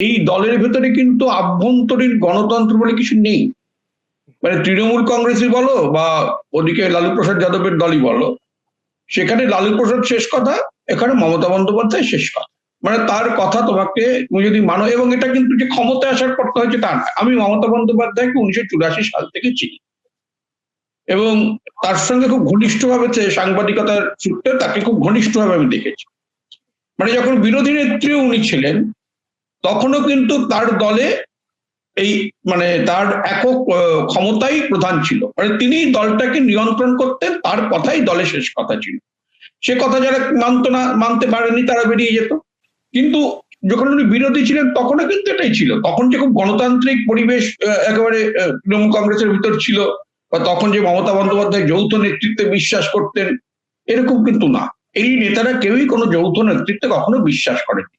এই দলের ভেতরে কিন্তু আভ্যন্তরীণ গণতন্ত্র বলে কিছু নেই। মানে তৃণমূল কংগ্রেসই বলো বা ওদিকে লালু প্রসাদ যাদবের দলই বলো, সেখানে লালু প্রসাদ শেষ কথা, এখানে মমতা বন্দ্যোপাধ্যায় শেষ কথা। মানে তার কথা তোমাকে তুমি যদি মানো, এবং এটা কিন্তু যে ক্ষমতায় আসার করতে হয়েছে তা না আমি মমতা বন্দ্যোপাধ্যায়কে উনিশশো চুরাশি সাল থেকে চিনি। এবং তার সঙ্গে খুব ঘনিষ্ঠভাবে সাংবাদিকতার সূত্রে তাকে খুব ঘনিষ্ঠভাবে আমি দেখেছি। মানে যখন বিরোধী নেত্রীও উনি ছিলেন তখনও কিন্তু তার দলে এই মানে তার একক ক্ষমতাই প্রধান ছিল। মানে তিনি দলটাকে নিয়ন্ত্রণ করতেন, তার কথাই দলে শেষ কথা ছিল। সে কথা যারা মানত না, মানতে পারেনি তারা বেরিয়ে যেত। কিন্তু যখন উনি বিরোধী ছিলেন, তখনও কিন্তু এটাই ছিল। তখন যে খুব গণতান্ত্রিক পরিবেশ একেবারে তৃণমূল কংগ্রেসের ভিতর ছিল, বা তখন যে মমতা বন্দ্যোপাধ্যায় যৌথ নেতৃত্বে বিশ্বাস করতেন, এরকম কিন্তু না। এই নেতারা কেউই কোনো যৌথ নেতৃত্বে কখনো বিশ্বাস করেনি